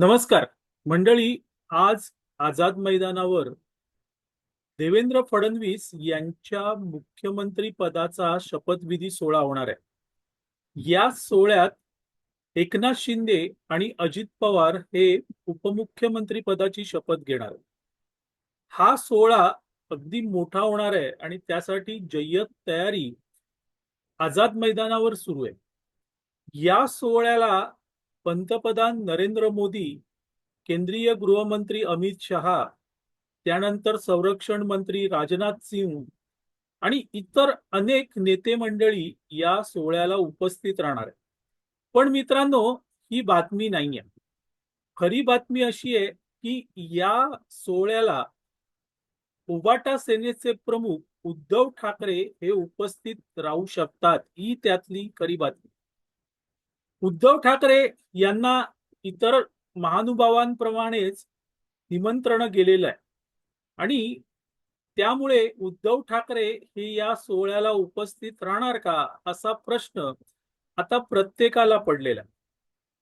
नमस्कार. मंडळी आज आझाद मैदानावर देवेंद्र फडणवीस यांच्या मुख्यमंत्री पदाचा शपथविधी सोहळा होणार आहे. या सोहळ्यात एकनाथ शिंदे आणि अजित पवार हे उपमुख्यमंत्री पदाची शपथ घेणार हा सोहळा अगदी मोठा होणार आहे आणि त्यासाठी जय्यत तयारी आझाद मैदानावर सुरू आहे. या सोहळ्याला पंतप्रधान नरेंद्र मोदी केंद्रीय गृहमंत्री अमित शहा त्यानंतर संरक्षण मंत्री राजनाथ सिंग आणि इतर अनेक नेते मंडळी या सोहळ्याला उपस्थित राहणार आहे पण मित्रांनो ही बातमी नाही आहे खरी बातमी अशी आहे की या सोहळ्याला उबाटा सेनेचे प्रमुख उद्धव ठाकरे हे उपस्थित राहू शकतात ही त्यातली खरी बातमी. उद्धव ठाकरे यांना इतर महानुभावांप्रमाणेच निमंत्रण गेलेलं आहे. आणि त्यामुळे उद्धव ठाकरे हे या सोहळ्याला उपस्थित राहणार का असा प्रश्न आता प्रत्येकाला पडलेला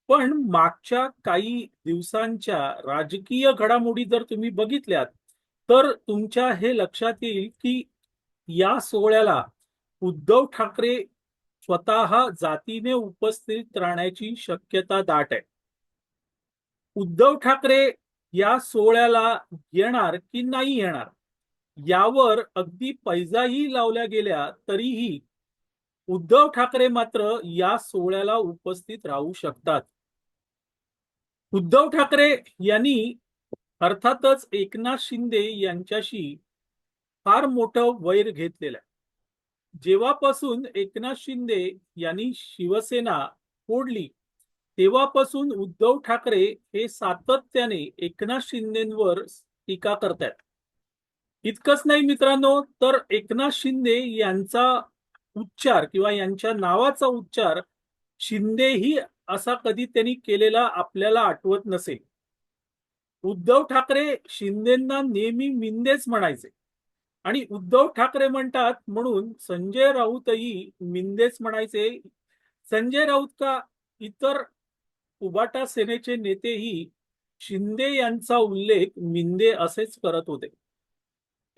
पण मागच्या काही दिवसांच्या राजकीय घडामोडी जर तुम्ही बघितल्यात तर तुमच्या हे लक्षात येईल की या सोहळ्याला उद्धव ठाकरे स्वतः जातीने उपस्थित राहण्याची शक्यता दाट आहे. उद्धव ठाकरे या सोहळ्याला येणार की नाही येणार? यावर अगदी पैजाही लावल्या गेल्या तरीही उद्धव ठाकरे मात्र या सोहळ्याला उपस्थित राहू शकतात. उद्धव ठाकरे यांनी अर्थातच एकनाथ शिंदे यांच्याशी फार मोठं वैर घेतलेलं आहे. जेव्हापासून एकनाथ शिंदे यांनी शिवसेना फोडली तेव्हापासून उद्धव ठाकरे हे सातत्याने एकनाथ शिंदेवर टीका करतात इतकंच नाही मित्रांनो तर एकनाथ शिंदे यांचा उच्चार किंवा यांच्या नावाचा उच्चार शिंदेही असा कधी त्यांनी केलेला आपल्याला आठवत नसेल. उद्धव ठाकरे शिंदेना नेहमी मिंदेच म्हणायचे. आणि उद्धव ठाकरे म्हणतात म्हणून संजय राऊतही मिंदेच म्हणायचे. संजय राऊत का इतर उबाटा सेनेचे नेतेही शिंदे यांचा उल्लेख मिंदे असेच करत होते.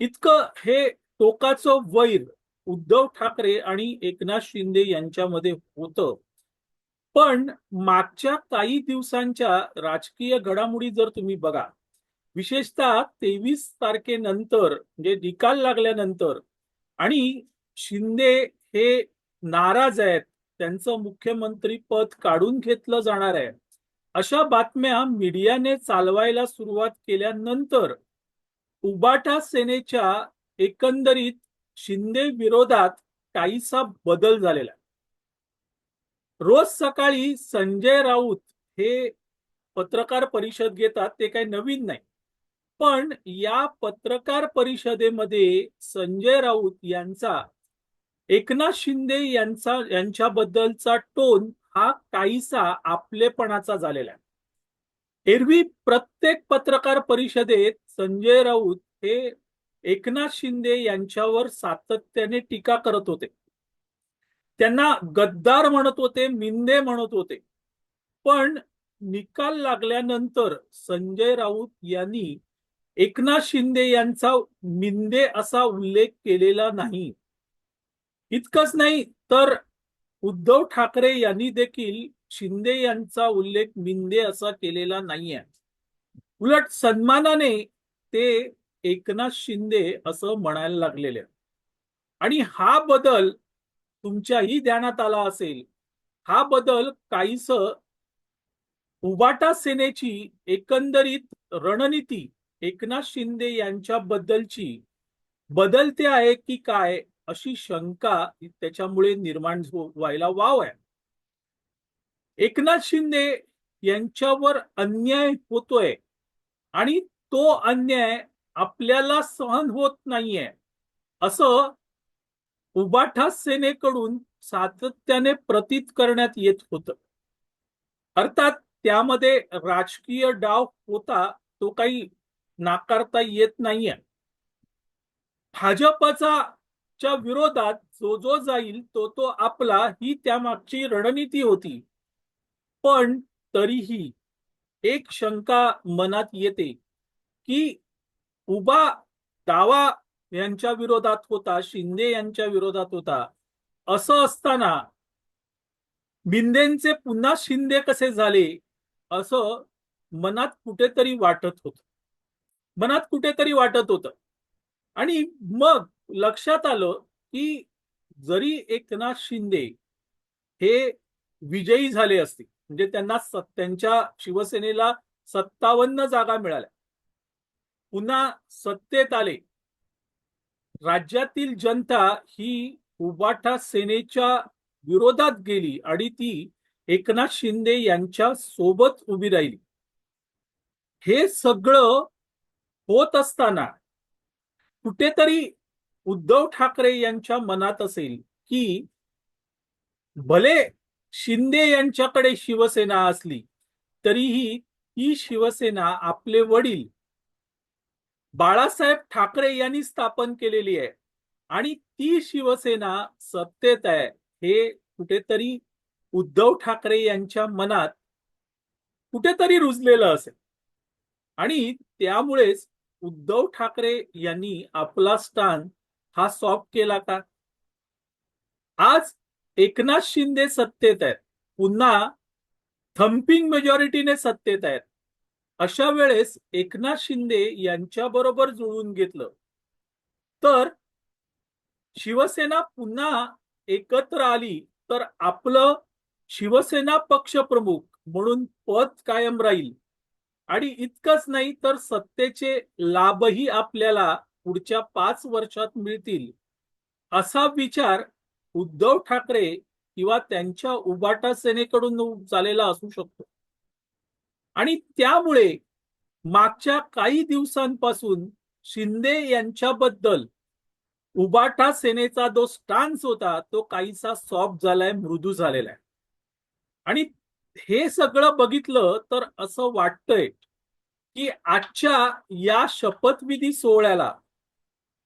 इतकं हे टोकाचं वैर उद्धव ठाकरे आणि एकनाथ शिंदे यांच्यामध्ये होतं. पण मागच्या काही दिवसांच्या राजकीय घडामोडी जर तुम्ही बघा विशेषतः तेवीस तारखेनंतर म्हणजे निकाल लागल्यानंतर आणि शिंदे हे नाराज आहेत त्यांचं मुख्यमंत्री पद काढून घेतलं जाणार आहे. अशा बातम्या मीडियाने चालवायला सुरुवात केल्यानंतर उबाटा सेनेच्या एकंदरीत शिंदे विरोधात काहीसा बदल झालेला रोज सकाळी संजय राऊत हे पत्रकार परिषद घेतात ते काही नवीन नाही. पण या पत्रकार परिषदेमध्ये संजय राऊत यांचा एकनाथ शिंदे यांचा यांच्याबद्दलचा टोन हा काहीसा आपलेपणाचा झालेला आहे. एरवी प्रत्येक पत्रकार परिषदेत संजय राऊत हे एकनाथ शिंदे यांच्यावर सातत्याने टीका करत होते. त्यांना गद्दार म्हणत होते मिंदे म्हणत होते. पण निकाल लागल्यानंतर संजय राऊत यांनी एकनाथ शिंदे यांचा मिंदे असा उल्लेख केलेला नाही. इतकंच नाही तर उद्धव ठाकरे यांनी देखील शिंदे यांचा उल्लेख मिंदे असा केलेला नाहीये. उलट सन्मानाने ते एकनाथ शिंदे असं म्हणायला लागलेले. आणि हा बदल तुमच्याही ध्यानात आला असेल. हा बदल काहीस उबाटा सेनेची एकंदरीत रणनीती एकनाथ शिंदे यांच्याबद्दलची बदलते आहे की काय अशी शंका त्याच्यामुळे निर्माण हो-, व्हायला वाव आहे. एकनाथ शिंदे यांच्यावर अन्याय होतोय आणि तो अन्याय आपल्याला सहन होत नाहीये असं उबाठा सेनेकडून सातत्याने प्रतीत करण्यात येत होत. अर्थात त्यामध्ये राजकीय डाव होता तो काही नाकारता येत नाहीये. भाजपचा च्या विरोधात जो जो जाईल तो तो आपला ही त्यामागची रणनीती होती. पण तरीही एक शंका मनात येते की उभा दावा यांच्या विरोधात होता शिंदे यांच्या विरोधात होता असं असताना बिंदेंचे पुन्हा शिंदे कसे झाले असं मनात कुठेतरी वाटत होतं. मनात कुठेतरी वाटत होतं. आणि मग लक्षात आलं की जरी एकनाथ शिंदे हे विजयी झाले असतील म्हणजे त्यांना त्यांच्या शिवसेनेला सत्तावन्न जागा मिळाल्या. पुन्हा सत्तेत आले. राज्यातील जनता ही उबाठा सेनेच्या विरोधात गेली आणि ती एकनाथ शिंदे यांच्या सोबत उभी राहिली. हे सगळं होत असताना कुठेतरी उद्धव ठाकरे यांच्या मनात असेल की भले शिंदे यांच्याकडे शिवसेना असली तरीही ही शिवसेना आपले वडील बाळासाहेब ठाकरे यांनी स्थापन केलेली आहे आणि ती शिवसेना सत्तेत आहे हे कुठेतरी उद्धव ठाकरे यांच्या मनात कुठेतरी रुजलेलं असेल. आणि त्यामुळेच उद्धव ठाकरे यांनी आपला स्थान हा सॉफ्ट केला का? आज एकनाथ शिंदे सत्तेत आहेत. पुन्हा थम्पिंग मेजॉरिटीने सत्तेत आहेत. अशा वेळेस एकनाथ शिंदे यांच्या बरोबर जुळवून घेतलं. तर शिवसेना पुन्हा एकत्र आली तर आपलं शिवसेना पक्षप्रमुख म्हणून पद कायम राहील. आणि इतकंच नाही तर सत्तेचे लाभही आपल्याला पुढच्या पाच वर्षात मिळतील. असा विचार उद्धव ठाकरे किंवा त्यांच्या उबाटा सेनेकडून झालेला असू शकतो. आणि त्यामुळे मागच्या काही दिवसांपासून शिंदे यांच्याबद्दल उबाटा सेनेचा जो स्टान्स होता तो काहीसा सॉफ्ट झालाय मृदू झालेला आहे. आणि हे सगळं बघितलं तर असं वाटतंय की आजच्या या शपथविधी सोहळ्याला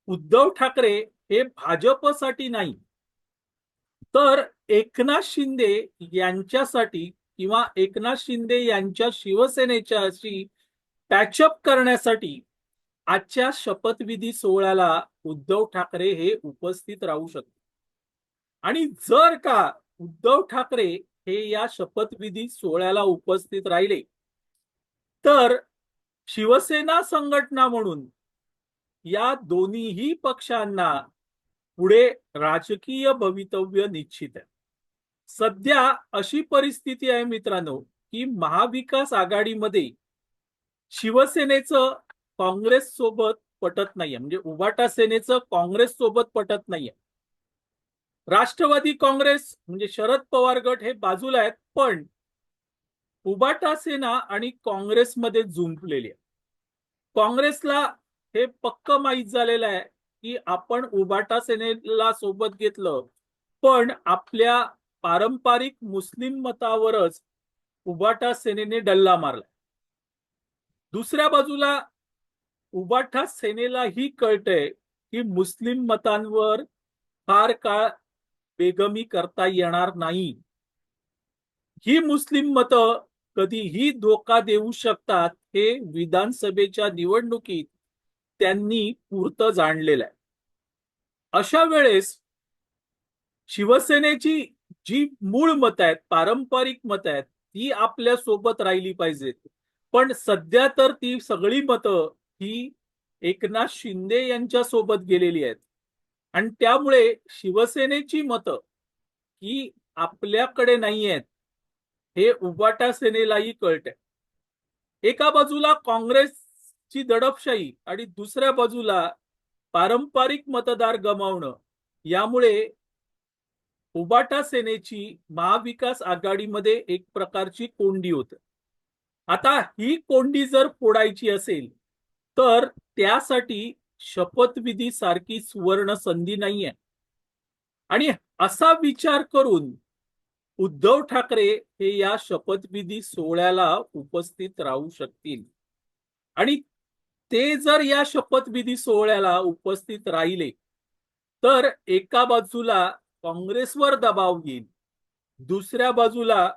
उद्धव ठाकरे हे भाजपसाठी नाही तर एकनाथ शिंदे यांच्यासाठी किंवा एकनाथ शिंदे यांच्या शिवसेनेच्याशी पॅचअप करण्यासाठी आजच्या शपथविधी सोहळ्याला उद्धव ठाकरे हे उपस्थित राहू शकते आणि जर का उद्धव ठाकरे हे या शपथविधी सोहळ्याला उपस्थित राहिले. तर शिवसेना संघटना म्हणून या दोन्हीही पक्षांना पुढे राजकीय भवितव्य निश्चित आहे. सध्या अशी परिस्थिती आहे मित्रांनो की महाविकास आघाडीमध्ये शिवसेनेचं काँग्रेस सोबत पटत नाहीये. म्हणजे उभाटा सेनेचं काँग्रेस सोबत पटत नाहीये. राष्ट्रवादी काँग्रेस म्हणजे शरद पवार गट हे बाजूला आहेत पण उबाटा सेना आणि काँग्रेसमध्ये जुंपलेली आहे काँग्रेसला हे पक्क माहीत झालेलं आहे की आपण उबाटा सेनेला सोबत घेतलं पण आपल्या पारंपरिक मुस्लिम मतावरच उबाटा सेनेने डल्ला मारला. दुसऱ्या बाजूला उबाठा सेनेलाही कळतंय की मुस्लिम मतांवर फार काळ बेगमी करता येणार नाही. ही मुस्लिम मतं कधीही धोका देऊ शकतात हे विधानसभेच्या निवडणुकीत त्यांनी पूर्त जाणलेलं आहे. अशा वेळेस शिवसेनेची जी मूळ मत आहेत पारंपरिक मत आहेत ती आपल्यासोबत राहिली पाहिजेत पण सध्या तर ती सगळी मतं ही एकनाथ शिंदे यांच्या सोबत गेलेली आहेत. आणि त्यामुळे शिवसेनेची मतं ही आपल्याकडे नाही आहेत हे उबाटा सेनेलाही कळत आहे एका बाजूला काँग्रेसची दडपशाही आणि दुसऱ्या बाजूला पारंपरिक मतदार गमावणं यामुळे उबाटा सेनेची महाविकास आघाडीमध्ये एक प्रकारची कोंडी होते. आता ही कोंडी जर फोडायची असेल तर त्यासाठी शपथविधी सारखी सुवर्ण संधी नाहीये. आणि असा विचार करून उद्धव ठाकरे हे या शपथविधी सोहळ्याला उपस्थित राहू शकतील. आणि ते जर या शपथविधी सोहळ्याला उपस्थित राहिले तर एका बाजूला काँग्रेसवर दबाव येईल दुसऱ्या बाजूला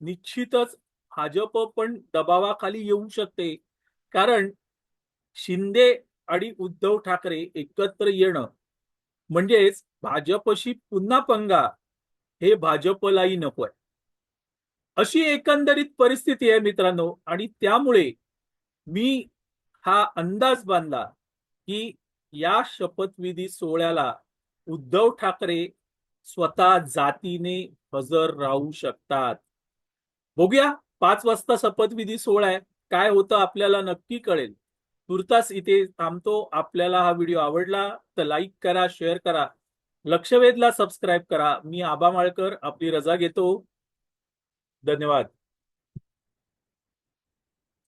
निश्चितच भाजप पण दबावाखाली येऊ शकते. कारण शिंदे आणि उद्धव ठाकरे एकत्र येणं. म्हणजेच भाजपशी पुन्हा पंगा हे भाजपलाही नकोय अशी एकंदरीत परिस्थिती आहे मित्रांनो आणि त्यामुळे मी हा अंदाज बांधला की या शपथविधी सोहळ्याला उद्धव ठाकरे स्वतः जातीने हजर राहू शकतात. बघूया पाच वाजता शपथविधी सोहळा आहे. काय होतं आपल्याला नक्की कळेल. तुर्तास इथे थांबतो. आपल्याला हा व्हिडिओ आवडला तर लाईक करा शेअर करा. लक्षवेधला सबस्क्राईब करा. मी आबा माळकर आपली रजा घेतो. धन्यवाद.